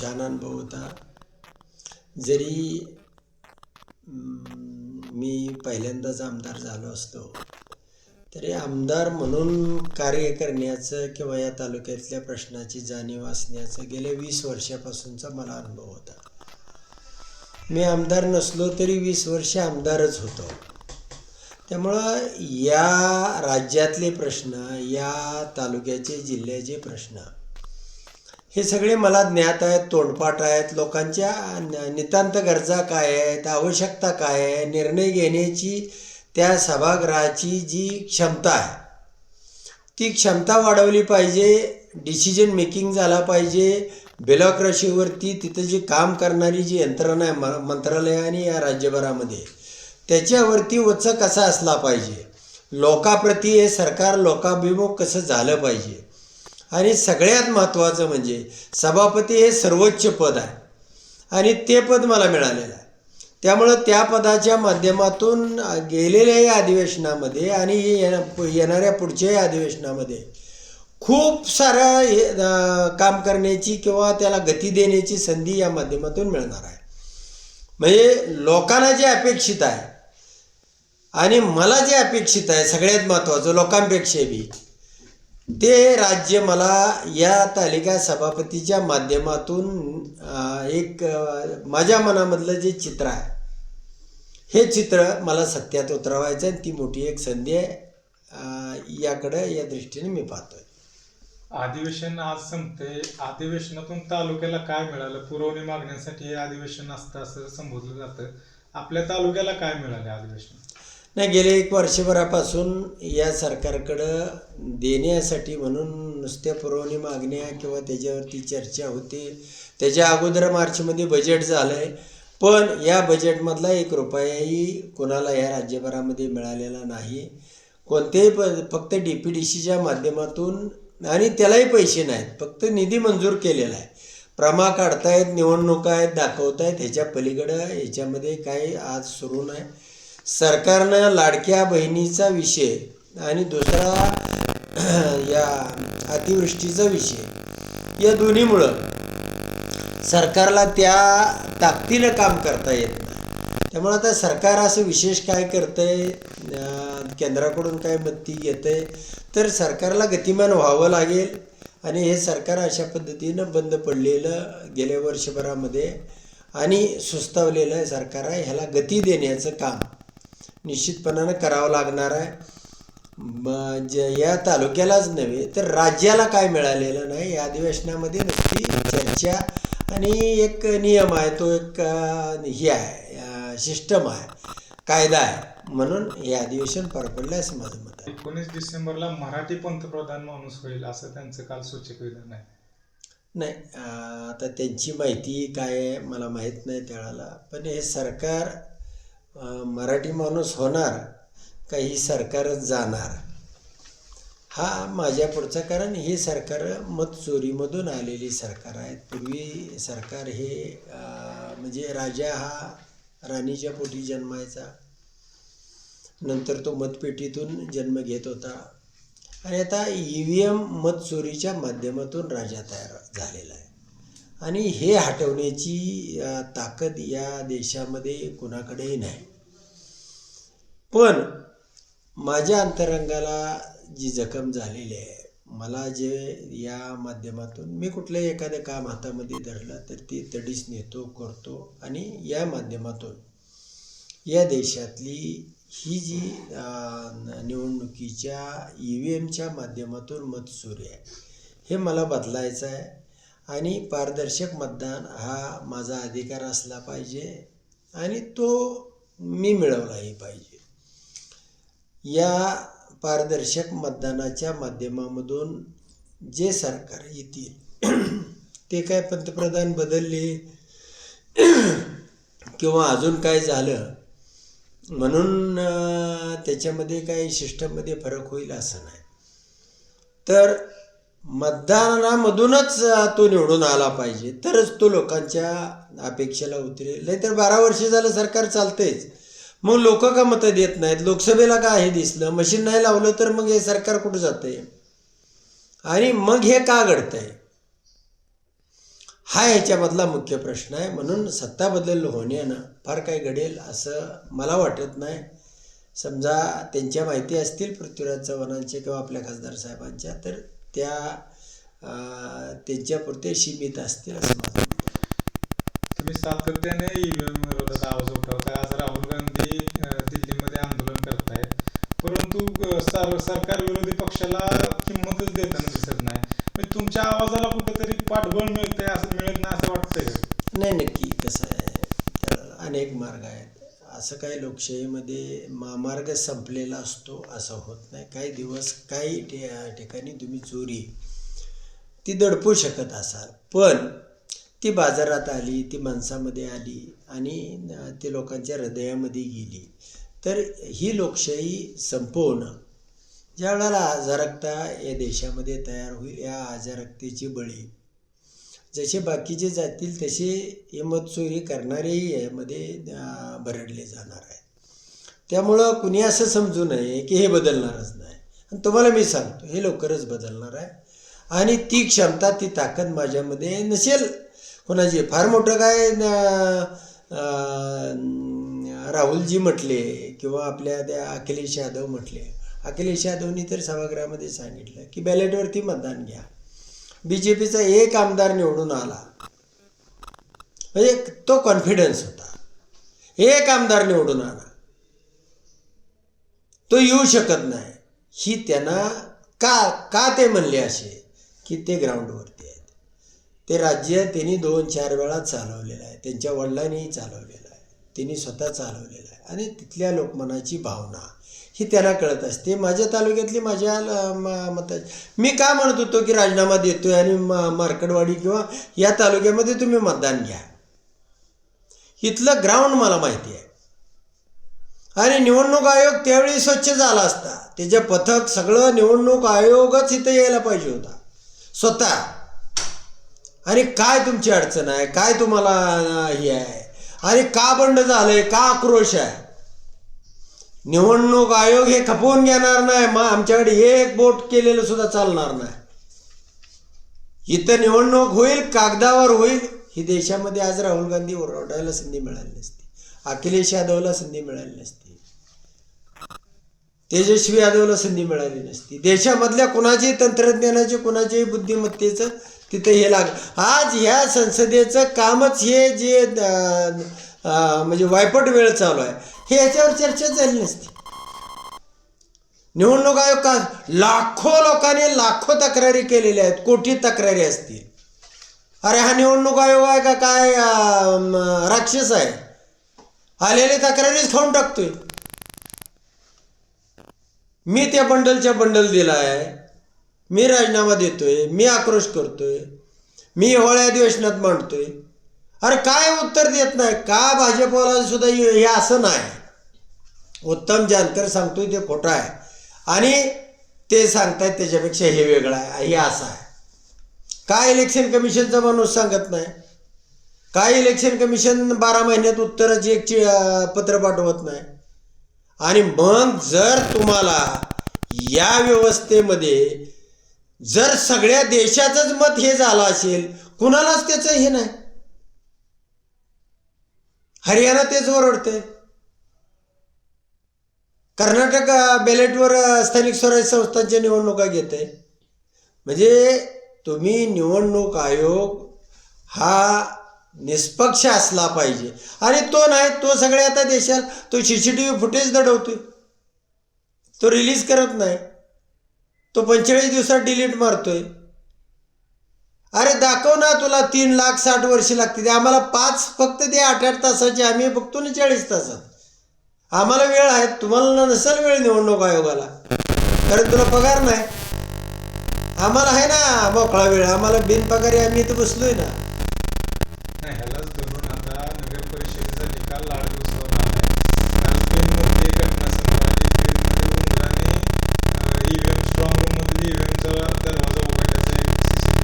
छान अनुभव होता. जरी मी पहिल्यांदाच आमदार झालो असतो तरी आमदार म्हणून कार्य करण्याचं किंवा या तालुक्यातल्या प्रश्नाची जाणीव असण्याचं गेल्या वीस वर्षापासूनचा मला अनुभव होता. मी आमदार नसलो तरी वीस वर्ष आमदारच होतो. त्यामुळं या राज्यातले प्रश्न या तालुक्याचे जिल्ह्याचे प्रश्न हे सगळे मला ज्ञात आहेत तोंडपाठ आहेत. लोकांच्या न- नितांत गरजा काय आहेत आवश्यकता काय आहे निर्णय घेण्याची त्या सभागृहाची जी क्षमता आहे. ती क्षमता वाढवली पाहिजे डिसिजन मेकिंग झाला पाहिजे. ब्युरोक्रसीवरती तिथं जी काम करणारी जी यंत्रणा आहे म मंत्रालय आणि या राज्यभरामध्ये त्याच्यावरती वच कसा असला पाहिजे? लोकाप्रती हे सरकार लोकाभिमुख कसं झालं पाहिजे? आणि सगळ्यात महत्त्वाचं म्हणजे सभापती हे सर्वोच्च पद आहे. आणि ते पद मला मिळालेलं आहे. त्यामुळं त्या पदाच्या माध्यमातून गेलेल्या या अधिवेशनामध्ये आणि येणा- येणाऱ्या पुढच्याही अधिवेशनामध्ये खूप सारं हे, काम करण्याची किंवा त्याला गती देण्याची संधी या माध्यमातून मिळणार आहे. म्हणजे लोकांना जे अपेक्षित आहे आणि मला जे अपेक्षित आहे सगळ्यात महत्त्वाचं लोकांपेक्षा बी ते राज्य मला या तालिका सभापतीच्या माध्यमातून एक माझ्या मनामधलं जे चित्र आहे हे चित्र मला सत्यात उतरवायचं आहे ती मोठी एक संधी आहे याकडे याकडं या दृष्टीने मी पाहतोय. अधिवेशन आज संपते अधिवेशनातून तालुक्याला काय मिळालं? पुरवणी मागण्यासाठी हे अधिवेशन असतं असं संबोधलं जातं. आपल्या तालुक्याला काय मिळालं अधिवेशन नाही गेले एक वर्षभरापासून या सरकारकडं देण्यासाठी म्हणून नुसत्या पुरवणी मागण्या किंवा त्याच्यावरती चर्चा होते. त्याच्या अगोदर मार्चमध्ये बजेट झालं आहे पण या बजेटमधला एक रुपयाही कोणाला या राज्यभरामध्ये मिळालेला नाही. कोणतेही प फक्त डी पी डी सीच्या माध्यमातून आणि त्यालाही पैसे नाहीत फक्त निधी मंजूर केलेला आहे. प्रमा काढतायत निवडणुका आहेत दाखवतायत ह्याच्या पलीकडं ह्याच्यामध्ये काही आज सुरू नाही. सरकारनं लाडक्या बहिणीचा विषय आणि दुसरा या अतिवृष्टीचा विषय या दोन्हीमुळं सरकारला त्या ताकदीनं काम करता येत नाही. त्यामुळं आता सरकार असं विशेष काय करतंय केंद्राकडून काय मदती घेतंय तर सरकारला गतिमान व्हावं लागेल आणि हे सरकार अशा पद्धतीनं बंद पडलेलं गेल्या वर्षभरामध्ये आणि सुस्तावलेलं सरकार आहे ह्याला गती देण्याचं काम निश्चितपणानं करावं लागणार आहे. म- ज या तालुक्यालाच नव्हे तर राज्याला काय मिळालेलं नाही या अधिवेशनामध्ये नुसती चर्चा आणि एक नियम आहे तो एक हे आहे सिस्टम आहे कायदा आहे. म्हणून हे अधिवेशन पार पडलं असं माझं मत आहे. एकोणीस डिसेंबरला मराठी पंतप्रधान माणूस होईल असं त्यांचं काल सूचक विधान आहे. नाही आता त्यांची माहिती काय आहे मला माहीत नाही त्यावेळेला. पण हे सरकार मराठी माणूस होणार का ही सरकारच जाणार? हा माझ्या पुढचा कारण हे सरकार मत चोरीमधून आलेली सरकार आहेत पूर्वी सरकार हे म्हणजे राजा हा राणीच्या पोटी जन्मायचा. नंतर तो मतपेटीतून जन्म घेत होता. आणि आता ई व्ही एम मत चोरीच्या माध्यमातून राजा तयार झालेला आहे. आणि हे हटवण्याची ताकद या देशामध्ये कुणाकडेही नाही. पण माझ्या अंतरंगाला जी जखम झालेली आहे मला जे या माध्यमातून मी कुठलंही एखादं काम हातामध्ये धरलं तर ते तडीच नेतो करतो आणि या माध्यमातून या देशातली ही जी निवडणुकीच्या ई व्ही एमच्या माध्यमातून मत सुरू आहे हे मला बदलायचं आहे. आणि पारदर्शक मतदान हा माझा अधिकार असला पाहिजे आणि तो मी मिळवलाही पाहिजे. या पारदर्शक मतदानाच्या माध्यमामधून जे सरकार येतील ते काय पंतप्रधान बदलले? किंवा अजून काय झालं? म्हणून त्याच्यामध्ये काही सिस्टममध्ये फरक होईल असं नाही. तर मतदानामधूनच तो निवडून आला पाहिजे. तरच तो लोकांच्या अपेक्षेला उतरेल. नाहीतर बारा वर्ष झालं सरकार चालतेच मग लोक का मतं देत नाहीत? लोकसभेला का हे दिसलं? मशीन नाही लावलं तर मग हे सरकार कुठं जातंय? आणि मग हे का घडतंय? हा याच्यामधला मुख्य प्रश्न आहे. म्हणून सत्ता बदल होण्यानं फार काही घडेल असं मला वाटत नाही. समजा त्यांच्या माहिती असतील पृथ्वीराज चव्हाणांच्या किंवा आपल्या खासदार साहेबांच्या तर त्या त्यांच्यापुरते सीमित असतील असं माझं. तुम्ही सातत्याने विरोधात आवाज उठवताय आज राहुल गांधी दिल्लीमध्ये आंदोलन करतायत परंतु सरकार विरोधी पक्षाला किंमतच देताना दिसत नाही म्हणजे तुमच्या आवाजाला कुठेतरी पाठबळ मिळतंय असं मिळत नाही असं वाटतंय? नाही नक्की कसं आहे अनेक मार्ग आहेत असं काही लोकशाहीमध्ये मामार्ग संपलेला असतो असं होत नाही. काही दिवस काही ठिकाणी तुम्ही चोरी ती दडपू शकत असाल. पण ती बाजारात आली ती माणसामध्ये आली आणि ती लोकांच्या हृदयामध्ये गेली. तर ही लोकशाही संपवणं ज्या वेळेला आजारकता या देशामध्ये तयार होईल या आजारकतेची बळी जसे बाकीचे जातील तसे हे मत करणारेही यामध्ये भरडले जाणार आहेत. त्यामुळं कुणी असं समजू नये की हे बदलणारच नाही. आणि तुम्हाला मी सांगतो हे लवकरच बदलणार आहे. आणि ती क्षमता ती ताकद माझ्यामध्ये नसेल कोणाची. फार मोठं काय राहुलजी म्हटले किंवा आपल्या त्या अखिलेश यादव म्हटले. अखिलेश यादवनी तर सभागृहामध्ये सांगितलं की बॅलेटवरती मतदान घ्या. बी जे पीचा एक आमदार निवडून आला. म्हणजे तो कॉन्फिडन्स होता. एक आमदार निवडून आला. तो येऊ शकत नाही. ही त्यांना का का ते म्हणले असे? की ते ग्राउंडवरती आहेत. ते राज्य त्यांनी दोन चार वेळा चालवलेलं आहे. त्यांच्या वडिलांनीही चालवलेलं आहे. त्यांनी स्वतः चालवलेलं आहे. आणि तिथल्या लोकमनाची भावना ही त्यांना कळत असते. माझ्या तालुक्यातली माझ्या मता मी का म्हणत होतो की राजीनामा देतोय आणि मा मार्कडवाडी किंवा या तालुक्यामध्ये तुम्ही मतदान घ्या? इथलं ग्राउंड मला माहिती आहे. आणि निवडणूक आयोग त्यावेळी स्वच्छ झाला असता. त्याचे पथक सगळं निवडणूक आयोगच इथं यायला पाहिजे होता. स्वतः. आणि काय तुमची अडचण आहे? काय तुम्हाला हे आहे? अरे का बंड झालंय? का आक्रोश आहे? निवडणूक आयोग हे खपवून घेणार नाही. मग आमच्याकडे एक बोट केलेलं सुद्धा चालणार नाही. इथं निवडणूक होईल कागदावर होईल. ही देशामध्ये आज राहुल गांधी ओरडायला संधी मिळाली नसती. अखिलेश यादवला संधी मिळाली नसती. तेजस्वी यादवला संधी मिळाली नसती. देशामधल्या कुणाच्याही तंत्रज्ञानाचे कुणाच्याही बुद्धिमत्तेचं तिथं हे लाग आज ह्या संसदेचं कामच हे जे म्हणजे वायपट वेळ चालू आहे हे याच्यावर चर्चा झाली नसती. निवडणूक आयोग का लाखो लोकांनी लाखो तक्रारी केलेल्या आहेत कोटी तक्रारी असतील. अरे हा निवडणूक आयोग आहे का काय राक्षस आहे? आलेले तक्रारीच खाऊन टाकतोय. मी त्या बंडलच्या बंडल दिला आहे मी राजीनामा देतोय. मी आक्रोश करतोय. मी हिवाळ्या अधिवेशनात मांडतोय. अरे काय उत्तर देत नाही? का भाजपवाला सुद्धा हे असं नाही? उत्तम जानकर सांगतोय ते खोटं आहे. आणि ते सांगतायत त्याच्यापेक्षा हे वेगळं आहे. हे असं आहे. काय इलेक्शन कमिशनचा माणूस सांगत नाही? काय इलेक्शन कमिशन बारा महिन्यात उत्तराची एक ची- पत्र पाठवत नाही? आणि मग जर तुम्हाला या व्यवस्थेमध्ये जर सगळ्या देशाचंच मत हे झालं असेल कुणालाच त्याचं हे नाही. हरियाणा तेच ओरडते कर्नाटक बॅलेटवर स्थानिक स्वराज्य संस्थांच्या निवडणुका घेते म्हणजे तुम्ही निवडणूक आयोग हा निष्पक्ष असला पाहिजे. आणि तो नाही तो सगळे आता देशात तो C C T V footage दडवतोय. तो रिलीज करत नाही. तो पंचेचाळीस दिवसात डिलीट मारतोय. अरे दाखव ना तुला तीन लाख साठ वर्ष लागते आम्हाला पाच फक्त ते आठ आठ तासाचे आम्ही बघतो ना चाळीस तासात. आम्हाला वेळ आहे तुम्हाला नसेल वेळ निवडणूक आयोगाला. कारण तुला पगार नाही. आम्हाला आहे ना मोकळा वेळ आम्हाला बिनपगारी आम्ही इथं बसलोय ना. नाही ह्यालाच धरून आता नगर परिषदेचा निकाल आठ दिवसावर आलाय. काल दोन मोठी घटना समोर आली बीडमध्ये दरवाजा उघडल्याचं एक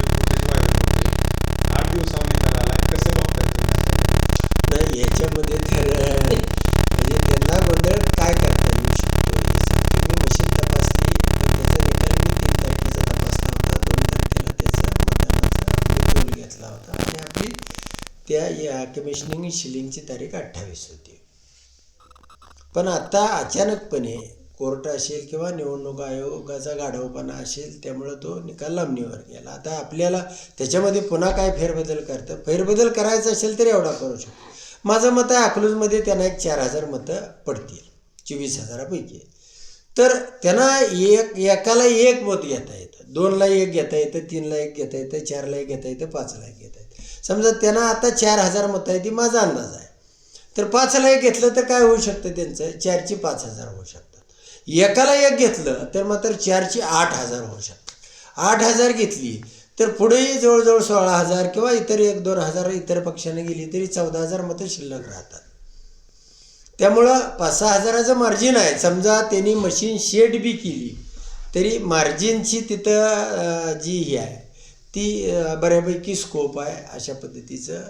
फुटेज व्हायरल होते आठ दिवसावर निकाल कसं बघताय याच्यामध्ये तर त्या या कमिशनिंग शिलिंगची तारीख अठ्ठावीस होती. पण आता अचानकपणे कोर्ट असेल किंवा निवडणूक आयोगाचा गाढवपणा असेल त्यामुळं तो निकाल लांबणीवर गेला. आता आपल्याला त्याच्यामध्ये पुन्हा काय फेरबदल करतं? फेरबदल करायचा असेल तर एवढा करू शकतो. माझं मत आहे अकलूजमध्ये त्यांना एक चार हजार मतं पडतील चोवीस हजारापैकी. तर त्यांना एक एकाला एक मत घेता येतं. दोनला एक घेता येतं तीनला एक घेता येतं चारला एक घेता येतं पाचला एक घेता येतं. समजा त्यांना आता चार हजार मतं आहे ती माझा अंदाज आहे. तर पाचला एक घेतलं तर काय होऊ शकतं त्यांचं? चारची पाच हजार होऊ शकतात. एकाला एक घेतलं तर मात्र चारची आठ हजार होऊ शकतात. आठ हजार घेतली तर पुढेही जवळजवळ सोळा हजार किंवा इतर एक दोन हजार इतर पक्षाने गेली तरी चौदा हजार मतं शिल्लक राहतात. त्यामुळं पाच सहा हजाराचं मार्जिन आहे. समजा त्यांनी मशीन शेड बी केली तरी मार्जिनची तिथं जी ही आहे ती बऱ्यापैकी स्कोप आहे अशा पद्धतीचं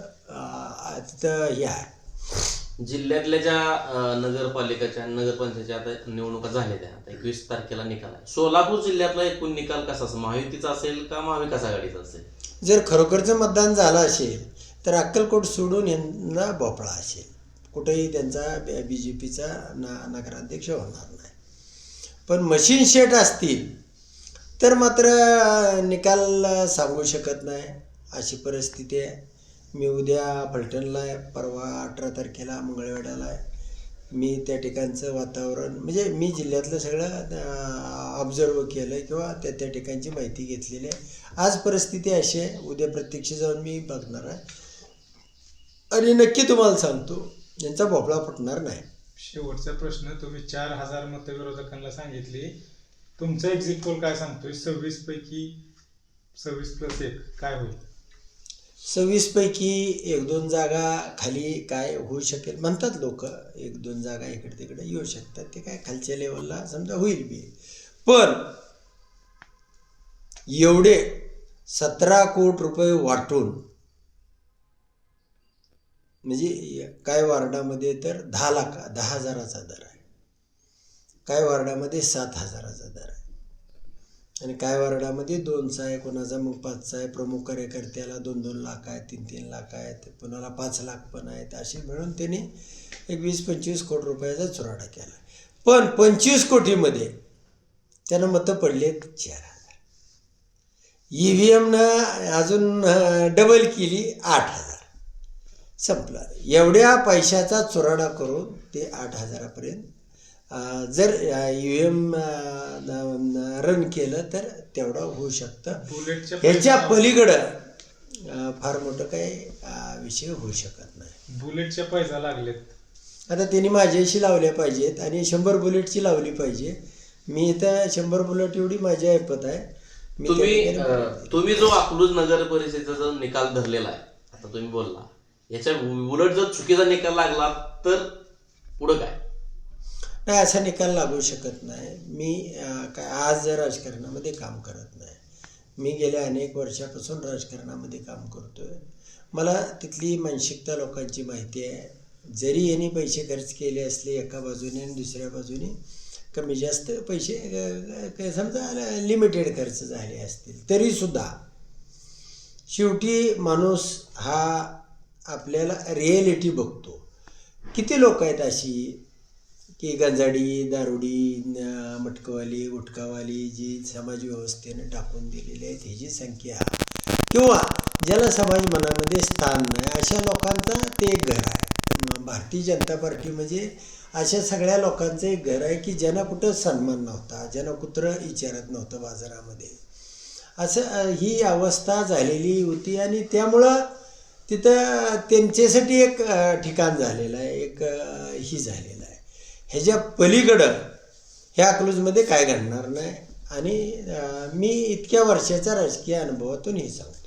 तिथं हे आहे. जिल्ह्यातल्या ज्या नगरपालिकाच्या नगरपंचायतच्या आता निवडणुका झाल्या त्या आता एकवीस तारखेला निकाल आहे. सोलापूर जिल्ह्यातला एकूण निकाल कसा असेल? महायुतीचा असेल का महाविकास आघाडीचा असेल? जर खरोखरचं मतदान झालं असेल तर अक्कलकोट सोडून यांना भोपळा असेल. कुठेही त्यांचा बी जे पीचा ना नगराध्यक्ष होणार नाही. पण मशीन शेट असतील तर मात्र निकाल सांगू शकत नाही. अशी परिस्थिती आहे. मी उद्या फलटणला आहे. परवा अठरा तारखेला मंगळवेढ्याला आहे. मी त्या ठिकाणचं वातावरण म्हणजे मी जिल्ह्यातलं सगळं ऑब्झर्व केलं आहे किंवा त्या त्या ठिकाणची माहिती घेतलेली आहे. आज परिस्थिती अशी आहे. उद्या प्रत्यक्ष जाऊन मी बघणार आहे. आणि नक्की तुम्हाला सांगतो यांचा भोपळा फुटणार नाही. शेवटचा प्रश्न तुम्ही चार हजार मतं विरोधकांना सांगितली. तुमचं एक्झिट पोल काय सांगतोय? सव्वीस पैकी सव्वीस प्लस एक काय होईल? सव्वीसपैकी एक दोन जागा खाली काय होऊ शकेल? म्हणतात लोक एक दोन जागा इकडे तिकडे येऊ शकतात. ते काय खालच्या लेवलला समजा होईल बी. पण एवढे सतरा कोट रुपये वाटून म्हणजे काय वार्डामध्ये तर दहा लाख दहा हजाराचा दर आहे. काय वार्डामध्ये सात हजाराचा दर आहे. आणि काय वार्डामध्ये दोनचा आहे कोणाचा मग पाचचा आहे प्रमुख कार्यकर्त्याला दोन दोन लाख आहेत तीन तीन लाख आहेत कोणाला पाच लाख पण आहेत असे मिळून त्याने एक वीस पंचवीस कोटी रुपयाचा चुराडा केला. पण पंचवीस कोटीमध्ये त्यानं मतं पडले चार हजार. ई व्ही एमनं अजून डबल केली आठ हजार. संपलं. एवढ्या पैशाचा चुराडा करून ते आठ हजारापर्यंत जर व्ही एम रन केलं तर तेवढं होऊ शकतं. ह्याच्या पलीकडं फार मोठं काही विषय होऊ शकत नाही. बुलेटच्या पैसा लागलेत. आता त्यांनी माझ्याशी लावल्या पाहिजेत आणि शंभर बुलेटची लावली पाहिजे. मी इथं शंभर बुलेट एवढी माझी ऐपत आहे. तुम्ही तुम्ही जो अकलूज नगर परिषदेचा जो निकाल धरलेला आहे आता तुम्ही बोलला याच्या उलट जर चुकीचा निकाल लागला तर पुढं काय? नाही असा निकाल लागू शकत नाही. मी काय आज राजकारणामध्ये काम करत नाही मी गेल्या अनेक वर्षापासून राजकारणामध्ये काम करतोय. मला तिथली मानसिकता लोकांची माहिती आहे. जरी यांनी पैसे खर्च केले असले एका बाजूने आणि दुसऱ्या बाजूने कमी जास्त पैसे काय समजा लिमिटेड खर्च झाले असतील तरीसुद्धा शेवटी माणूस हा आपल्याला रिॲलिटी बघतो. किती लोक आहेत अशी? की गंजाडी दारुडी मटकवाली गुटखावाली जी समाज व्यवस्थेनं टाकून दिलेली आहेत ह्याची संख्या. किंवा ज्याला समाज मनामध्ये स्थान नाही. अशा लोकांचा ते एक घर आहे. भारतीय जनता पार्टी म्हणजे अशा सगळ्या लोकांचं एक घर आहे की ज्यांना कुठं सन्मान नव्हता ज्यांना कुत्रं विचारत नव्हतं बाजारामध्ये. असं ही अवस्था झालेली होती आणि त्यामुळं तिथं त्यांच्यासाठी एक ठिकाण झालेलं आहे. एक ही झालेलं आहे. ह्याच्या पलीकडं ह्या अकलूजमध्ये काय घडणार नाही. आणि मी इतक्या वर्षाच्या राजकीय अनुभवातून हे सांगतो.